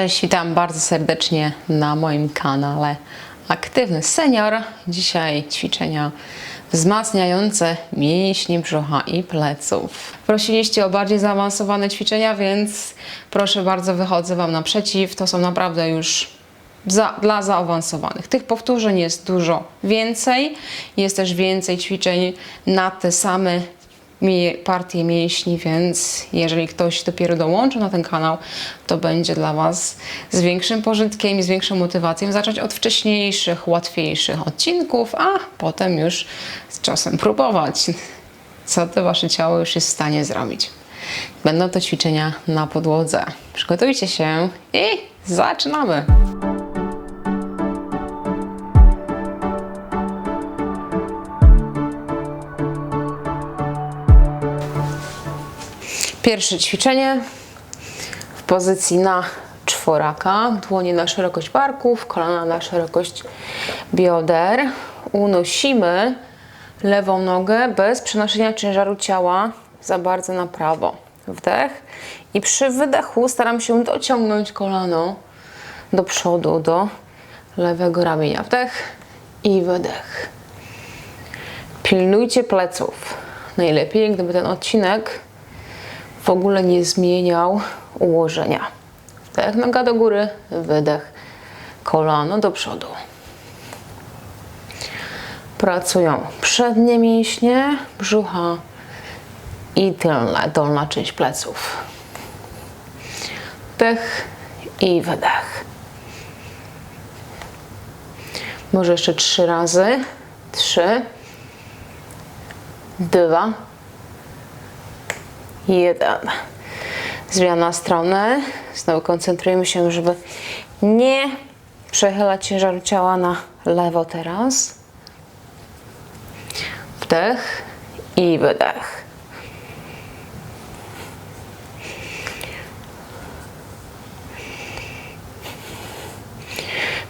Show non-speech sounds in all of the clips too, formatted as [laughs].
Cześć, witam bardzo serdecznie na moim kanale Aktywny Senior. Dzisiaj ćwiczenia wzmacniające mięśnie brzucha i pleców. Prosiliście o bardziej zaawansowane ćwiczenia, więc proszę bardzo, wychodzę Wam naprzeciw. To są naprawdę już za, dla zaawansowanych. Tych powtórzeń jest dużo więcej. Jest też więcej ćwiczeń na te same partie mięśni, więc jeżeli ktoś dopiero dołączy na ten kanał, to będzie dla Was z większym pożytkiem i z większą motywacją zacząć od wcześniejszych, łatwiejszych odcinków, a potem już z czasem próbować, co to Wasze ciało już jest w stanie zrobić. Będą to ćwiczenia na podłodze. Przygotujcie się i zaczynamy! Pierwsze ćwiczenie w pozycji na czworaka. Dłonie na szerokość barków, kolana na szerokość bioder. Unosimy lewą nogę bez przenoszenia ciężaru ciała za bardzo na prawo. Wdech i przy wydechu staram się dociągnąć kolano do przodu, do lewego ramienia. Wdech i wydech. Pilnujcie pleców. Najlepiej, gdyby ten odcinek w ogóle nie zmieniał ułożenia. Wdech, noga do góry, wydech, kolano do przodu. Pracują przednie mięśnie brzucha i tylna, dolna część pleców. Wdech i wydech. Może jeszcze trzy razy. Trzy, dwa, jeden. Zmiana strony. Znowu koncentrujemy się, żeby nie przechylać ciężaru ciała na lewo teraz. Wdech i wydech.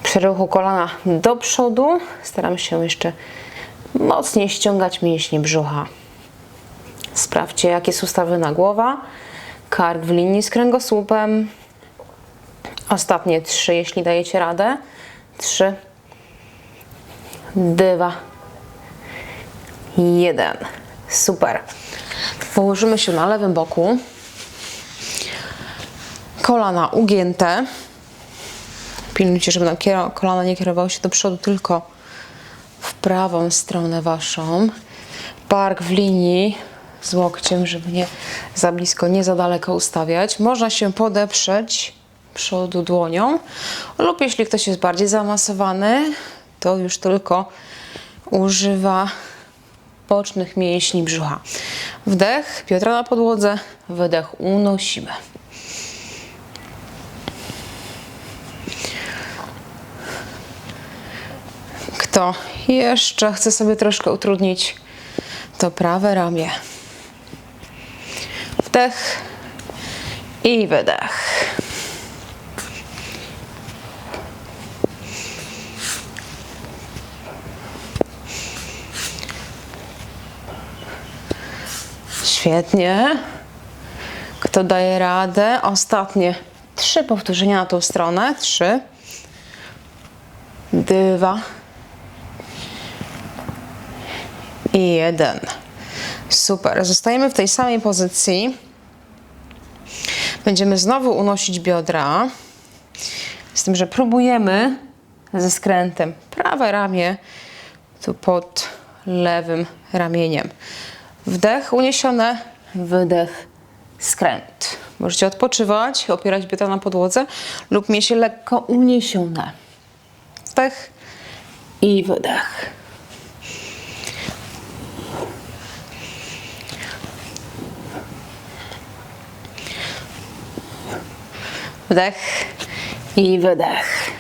Przy ruchu kolana do przodu staram się jeszcze mocniej ściągać mięśnie brzucha. Sprawdźcie, jak jest ustawiona głowa. Kark w linii z kręgosłupem. Ostatnie trzy, jeśli dajecie radę. Trzy, dwa, jeden. Super. Położymy się na lewym boku. Kolana ugięte. Pilnujcie, żeby kolana nie kierowały się do przodu, tylko w prawą stronę waszą. Bark w linii z łokciem, żeby nie za blisko, nie za daleko ustawiać. Można się podeprzeć przodu dłonią lub jeśli ktoś jest bardziej zaawansowany, to już tylko używa bocznych mięśni brzucha. Wdech, biodra na podłodze, wydech, unosimy. Kto jeszcze chce sobie troszkę utrudnić, to prawe ramię. Wdech i wydech. Świetnie. Kto daje radę? Ostatnie trzy powtórzenia na tą stronę. Trzy, dwa i jeden. Super. Zostajemy w tej samej pozycji. Będziemy znowu unosić biodra. Z tym, że próbujemy ze skrętem prawe ramię tu pod lewym ramieniem. Wdech uniesione, wydech, skręt. Możecie odpoczywać, opierać biodra na podłodze lub mieć lekko uniesione. Wdech i wydech. Wdech i wydech.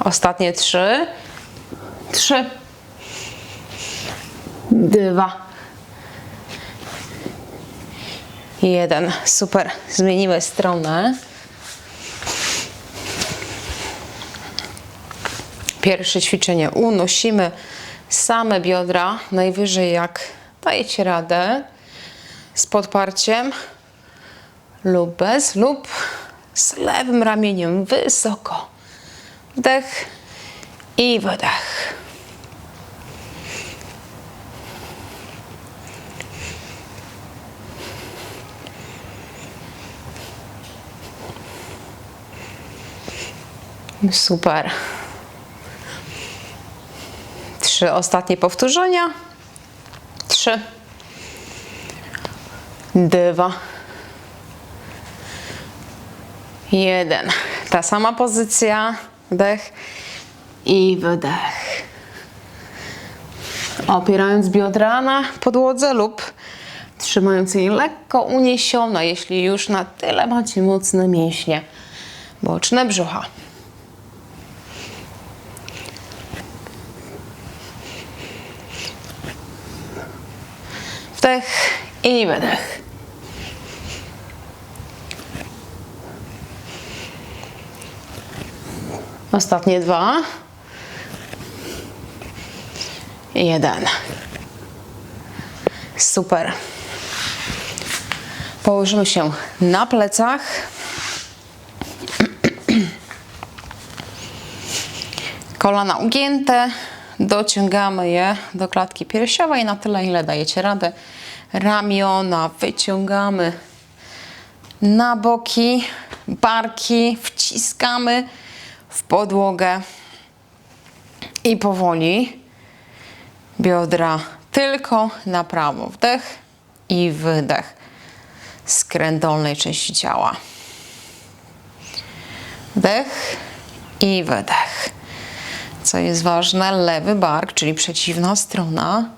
Ostatnie trzy. Trzy. Dwa. Jeden. Super. Zmieniły stronę. Pierwsze ćwiczenie. Unosimy same biodra najwyżej jak dajecie radę z podparciem lub bez lub z lewym ramieniem wysoko. Wdech i wydech. Super. Trzy ostatnie powtórzenia. Trzy. Dwa. Jeden. Ta sama pozycja. Wdech i wydech. Opierając biodra na podłodze lub trzymając je lekko uniesione, jeśli już na tyle macie mocne mięśnie boczne brzucha. Wdech i wydech. Ostatnie dwa. Jeden. Super. Położymy się na plecach. Kolana ugięte. Dociągamy je do klatki piersiowej na tyle, ile dajecie radę. Ramiona wyciągamy na boki, barki wciskamy w podłogę i powoli biodra tylko na prawo. Wdech i wydech. Skręt dolnej części ciała. Wdech i wydech. Co jest ważne, lewy bark, czyli przeciwna strona,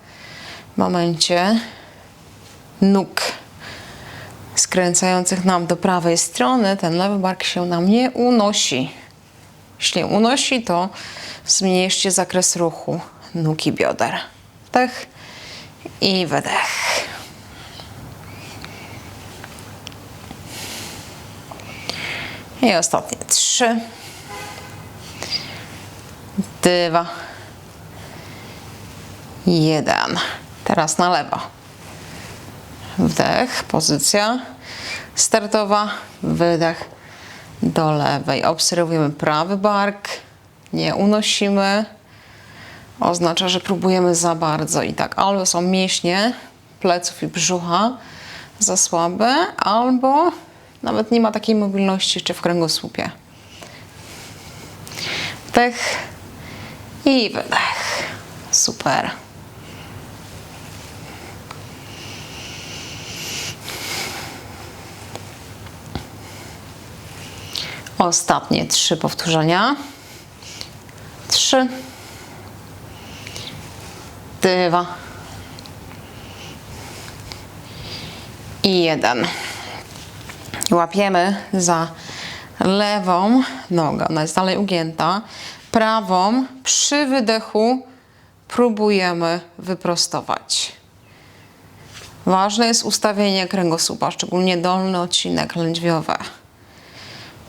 w momencie nóg skręcających nam do prawej strony, ten lewy bark się nam nie unosi. Jeśli unosi, to zmniejszcie zakres ruchu nóg i bioder. Wdech i wydech. I ostatnie trzy, dwa, jeden. Teraz na lewo. Wdech, pozycja startowa, wydech do lewej. Obserwujemy prawy bark, nie unosimy. Oznacza, że próbujemy za bardzo i tak albo są mięśnie pleców i brzucha za słabe, albo nawet nie ma takiej mobilności jeszcze w kręgosłupie. Wdech i wydech. Super. Ostatnie trzy powtórzenia. Trzy. Dwa. I jeden. Łapiemy za lewą nogę. Ona jest dalej ugięta. Prawą przy wydechu próbujemy wyprostować. Ważne jest ustawienie kręgosłupa, szczególnie dolny odcinek lędźwiowy.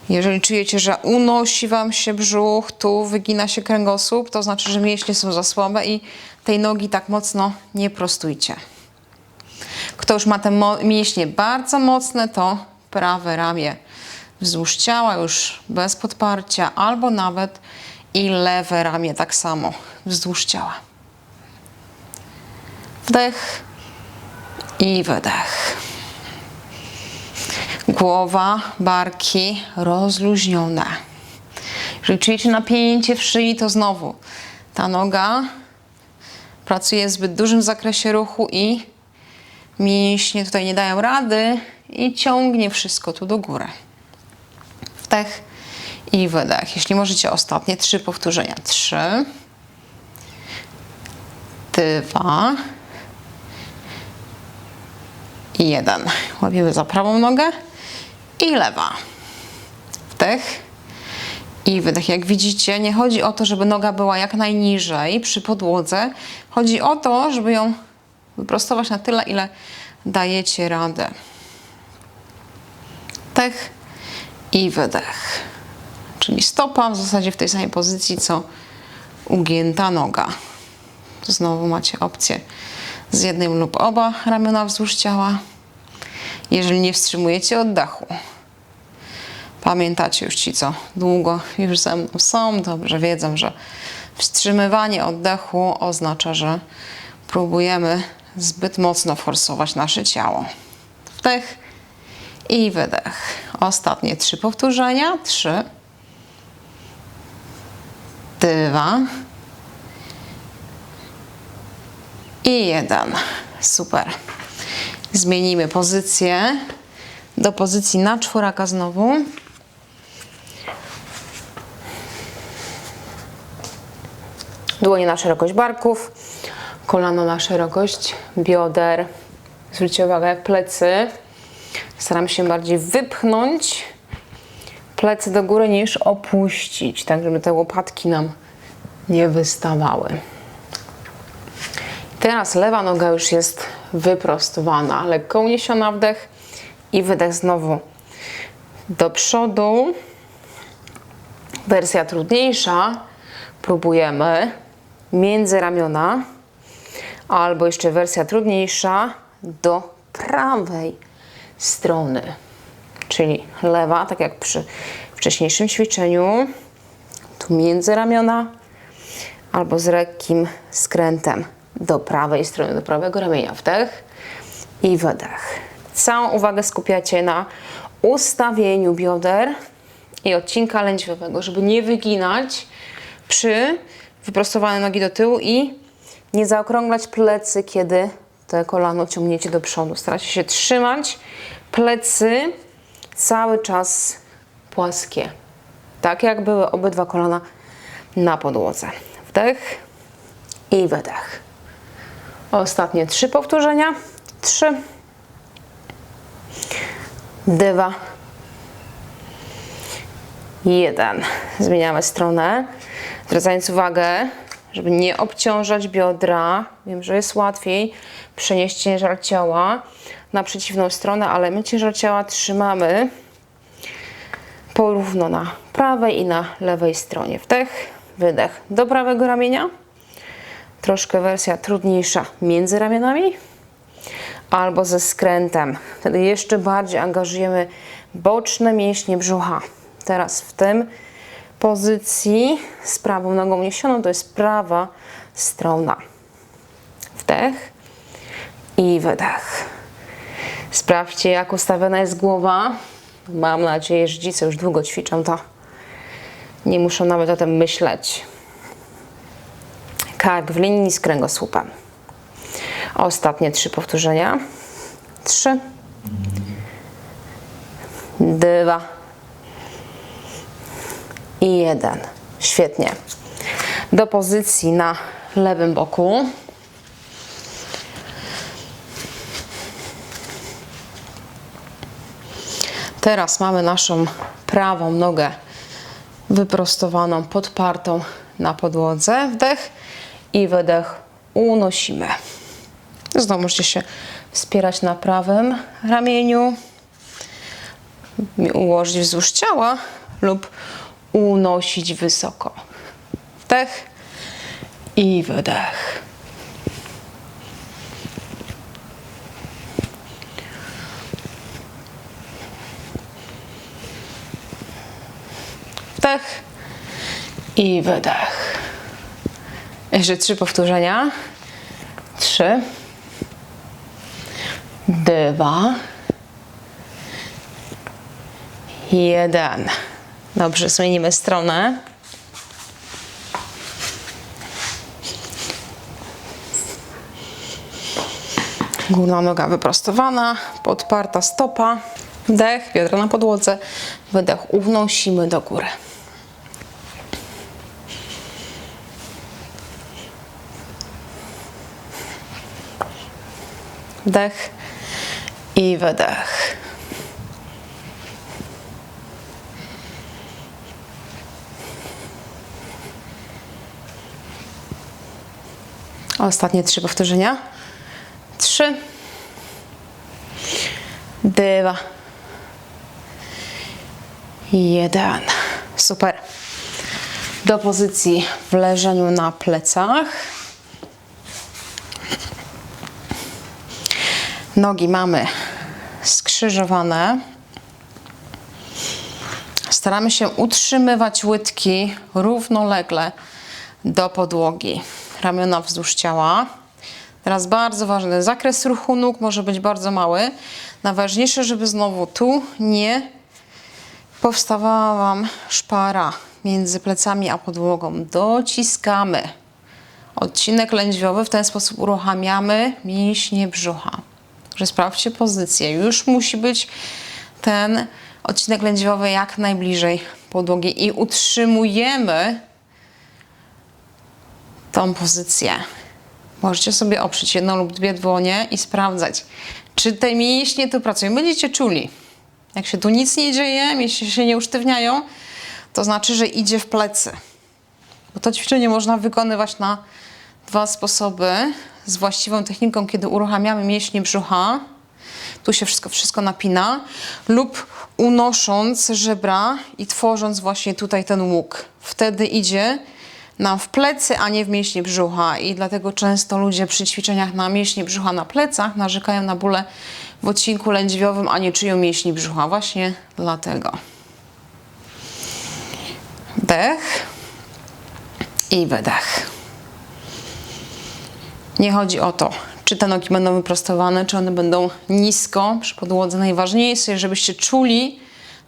Jeżeli czujecie, że unosi Wam się brzuch, tu wygina się kręgosłup, to znaczy, że mięśnie są za słabe i tej nogi tak mocno nie prostujcie. Kto już ma te mięśnie bardzo mocne, to prawe ramię wzdłuż ciała, już bez podparcia, albo nawet i lewe ramię tak samo wzdłuż ciała. Wdech i wydech. Głowa, barki rozluźnione. Jeżeli czujecie napięcie w szyi, to znowu ta noga pracuje w zbyt dużym zakresie ruchu i mięśnie tutaj nie dają rady i ciągnie wszystko tu do góry. Wdech i wydech. Jeśli możecie, ostatnie trzy powtórzenia. Trzy, dwa i jeden. Łapiemy za prawą nogę i lewa. Wdech i wydech. Jak widzicie, nie chodzi o to, żeby noga była jak najniżej przy podłodze. Chodzi o to, żeby ją wyprostować na tyle, ile dajecie radę. Wdech i wydech. Czyli stopa w zasadzie w tej samej pozycji, co ugięta noga. Znowu macie opcję z jednym lub oba ramiona wzdłuż ciała. Jeżeli nie wstrzymujecie oddechu. Pamiętacie już ci, co długo już ze mną są, dobrze wiedzą, że wstrzymywanie oddechu oznacza, że próbujemy zbyt mocno forsować nasze ciało. Wdech i wydech. Ostatnie trzy powtórzenia. Trzy, dwa i jeden. Super. Zmienimy pozycję do pozycji na czworaka znowu. Dłonie na szerokość barków, kolano na szerokość bioder. Zwróćcie uwagę, plecy. Staram się bardziej wypchnąć plecy do góry niż opuścić, tak żeby te łopatki nam nie wystawały. Teraz lewa noga już jest wyprostowana, lekko uniesiona wdech i wydech znowu do przodu. Wersja trudniejsza. Próbujemy między ramiona, albo jeszcze wersja trudniejsza do prawej strony, czyli lewa, tak jak przy wcześniejszym ćwiczeniu, tu między ramiona, albo z lekkim skrętem do prawej strony, do prawego ramienia. Wdech i wydech. Całą uwagę skupiacie na ustawieniu bioder i odcinka lędźwiowego, żeby nie wyginać przy wyprostowane nogi do tyłu i nie zaokrąglać plecy, kiedy te kolano ciągniecie do przodu. Staracie się trzymać plecy cały czas płaskie. Tak jak były obydwa kolana na podłodze. Wdech i wydech. Ostatnie trzy powtórzenia. Trzy, dwa, jeden. Zmieniamy stronę, zwracając uwagę, żeby nie obciążać biodra. Wiem, że jest łatwiej przenieść ciężar ciała na przeciwną stronę, ale my ciężar ciała trzymamy porówno na prawej i na lewej stronie. Wdech, wydech do prawego ramienia. Troszkę wersja trudniejsza między ramionami albo ze skrętem. Wtedy jeszcze bardziej angażujemy boczne mięśnie brzucha. Teraz w tym pozycji z prawą nogą niesioną to jest prawa strona. Wdech i wydech. Sprawdźcie, jak ustawiona jest głowa. Mam nadzieję, że co już długo ćwiczą, to nie muszą nawet o tym myśleć. Kark w linii z kręgosłupem. Ostatnie trzy powtórzenia. Trzy, dwa i jeden. Świetnie. Do pozycji na lewym boku. Teraz mamy naszą prawą nogę wyprostowaną, podpartą na podłodze. Wdech i wydech unosimy. Znowu możecie się wspierać na prawym ramieniu, ułożyć wzdłuż ciała lub unosić wysoko. Wdech i wydech. Wdech i wydech. Jeszcze trzy powtórzenia. Trzy. Dwa. Jeden. Dobrze, zmienimy stronę. Górna noga wyprostowana, podparta stopa. Wdech, biodra na podłodze. Wydech unosimy do góry. Wdech i wydech. Ostatnie trzy powtórzenia. Trzy, dwa, jeden. Super. Do pozycji w leżeniu na plecach. Nogi mamy skrzyżowane. Staramy się utrzymywać łydki równolegle do podłogi. Ramiona wzdłuż ciała. Teraz bardzo ważny, zakres ruchu nóg może być bardzo mały. Najważniejsze, żeby znowu tu nie powstawała Wam szpara między plecami a podłogą. Dociskamy. Odcinek lędźwiowy, w ten sposób uruchamiamy mięśnie brzucha. Także sprawdźcie pozycję. Już musi być ten odcinek lędźwiowy jak najbliżej podłogi i utrzymujemy tą pozycję. Możecie sobie oprzeć jedną lub dwie dłonie i sprawdzać, czy te mięśnie tu pracują. Będziecie czuli. Jak się tu nic nie dzieje, mięśnie się nie usztywniają, to znaczy, że idzie w plecy. Bo to ćwiczenie można wykonywać na dwa sposoby. Z właściwą techniką, kiedy uruchamiamy mięśnie brzucha, tu się wszystko, wszystko napina, lub unosząc żebra i tworząc właśnie tutaj ten łuk. Wtedy idzie nam w plecy, a nie w mięśnie brzucha i dlatego często ludzie przy ćwiczeniach na mięśnie brzucha na plecach narzekają na bóle w odcinku lędźwiowym, a nie czują mięśni brzucha. Właśnie dlatego. Wdech i wydech. Nie chodzi o to, czy te nogi będą wyprostowane, czy one będą nisko przy podłodze. Najważniejsze jest, żebyście czuli,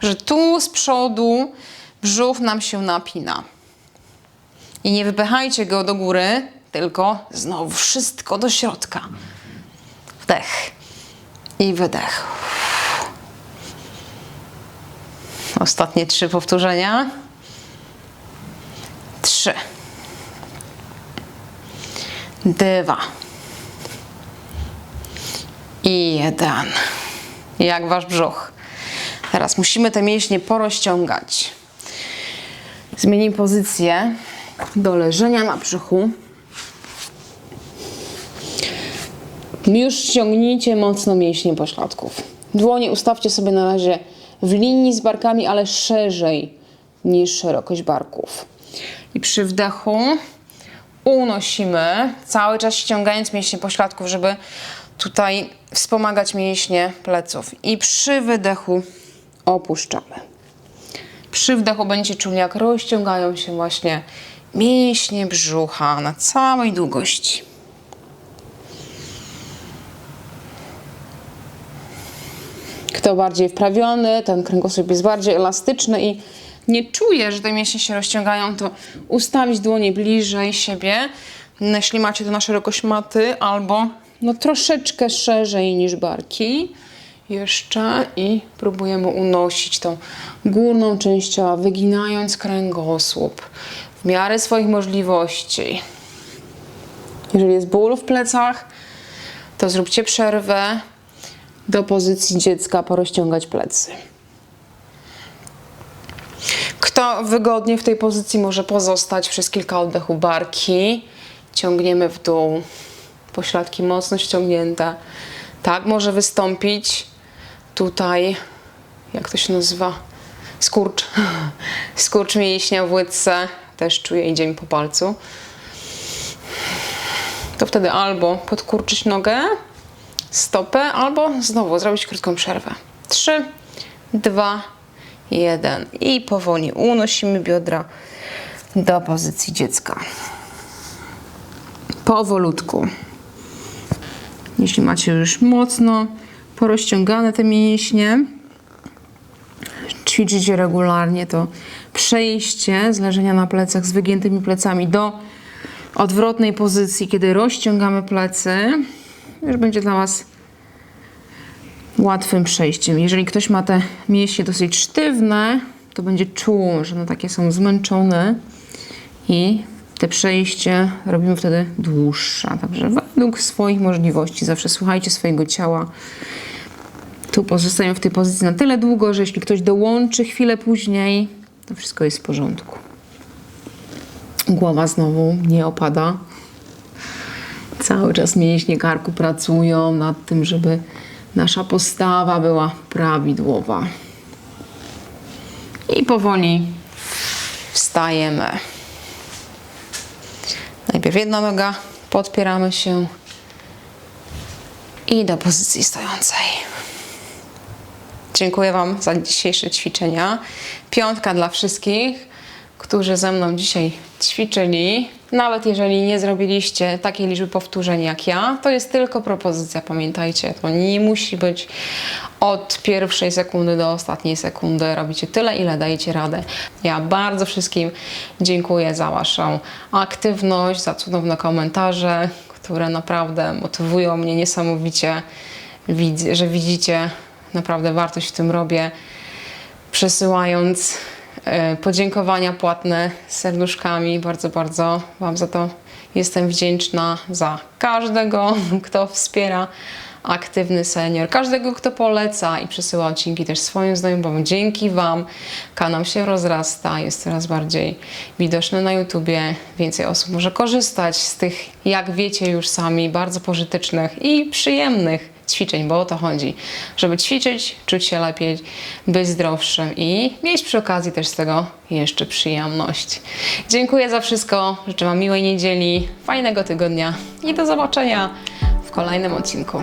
że tu z przodu brzuch nam się napina. I nie wypychajcie go do góry, tylko znowu wszystko do środka. Wdech i wydech. Ostatnie trzy powtórzenia. Trzy. Dwa. I jeden. Jak wasz brzuch. Teraz musimy te mięśnie porozciągać. Zmienij pozycję do leżenia na brzuchu. Już ściągnijcie mocno mięśnie pośladków. Dłonie ustawcie sobie na razie w linii z barkami, ale szerzej niż szerokość barków. I przy wdechu unosimy, cały czas ściągając mięśnie pośladków, żeby tutaj wspomagać mięśnie pleców. I przy wydechu opuszczamy. Przy wdechu będziecie czuli, jak rozciągają się właśnie mięśnie brzucha na całej długości. Kto bardziej wprawiony, ten kręgosłup jest bardziej elastyczny i nie czuje, że te mięśnie się rozciągają, to ustawić dłonie bliżej siebie, jeśli macie to na szerokość maty, albo no troszeczkę szerzej niż barki. Jeszcze i próbujemy unosić tą górną część ciała, wyginając kręgosłup w miarę swoich możliwości. Jeżeli jest ból w plecach, to zróbcie przerwę do pozycji dziecka, porozciągać plecy. Kto wygodnie w tej pozycji może pozostać przez kilka oddechów barki. Ciągniemy w dół, pośladki mocno ściągnięte. Tak może wystąpić tutaj, jak to się nazywa, skurcz. [laughs] Skurcz mięśnia w łydce, też czuję, idzie mi po palcu. To wtedy albo podkurczyć nogę, stopę, albo znowu zrobić krótką przerwę. Trzy, dwa, jeden. I powoli unosimy biodra do pozycji dziecka. Powolutku. Jeśli macie już mocno porozciągane te mięśnie, ćwiczycie regularnie, to przejście z leżenia na plecach z wygiętymi plecami do odwrotnej pozycji, kiedy rozciągamy plecy, już będzie dla Was łatwym przejściem. Jeżeli ktoś ma te mięśnie dosyć sztywne, to będzie czuł, że one takie są zmęczone i te przejście robimy wtedy dłuższe. Także według swoich możliwości zawsze słuchajcie swojego ciała. Tu pozostają w tej pozycji na tyle długo, że jeśli ktoś dołączy chwilę później, to wszystko jest w porządku. Głowa znowu nie opada. Cały czas mięśnie karku pracują nad tym, żeby nasza postawa była prawidłowa. I powoli wstajemy. Najpierw jedna noga, podpieramy się i do pozycji stojącej. Dziękuję Wam za dzisiejsze ćwiczenia. Piątka dla wszystkich, którzy ze mną dzisiaj ćwiczyli. Nawet jeżeli nie zrobiliście takiej liczby powtórzeń jak ja, to jest tylko propozycja, pamiętajcie. To nie musi być od pierwszej sekundy do ostatniej sekundy. Robicie tyle, ile dajecie radę. Ja bardzo wszystkim dziękuję za Waszą aktywność, za cudowne komentarze, które naprawdę motywują mnie niesamowicie, że widzicie naprawdę wartość w tym robię przesyłając podziękowania płatne z serduszkami. Bardzo, bardzo Wam za to jestem wdzięczna. Za każdego, [laughs] kto wspiera aktywny senior, każdego, kto poleca i przesyła odcinki też swoim znajomym. Dzięki Wam kanał się rozrasta, jest coraz bardziej widoczny na YouTubie. Więcej osób może korzystać z tych, jak wiecie już sami, bardzo pożytecznych i przyjemnych ćwiczeń, bo o to chodzi, żeby ćwiczyć, czuć się lepiej, być zdrowszym i mieć przy okazji też z tego jeszcze przyjemność. Dziękuję za wszystko, życzę Wam miłej niedzieli, fajnego tygodnia i do zobaczenia w kolejnym odcinku.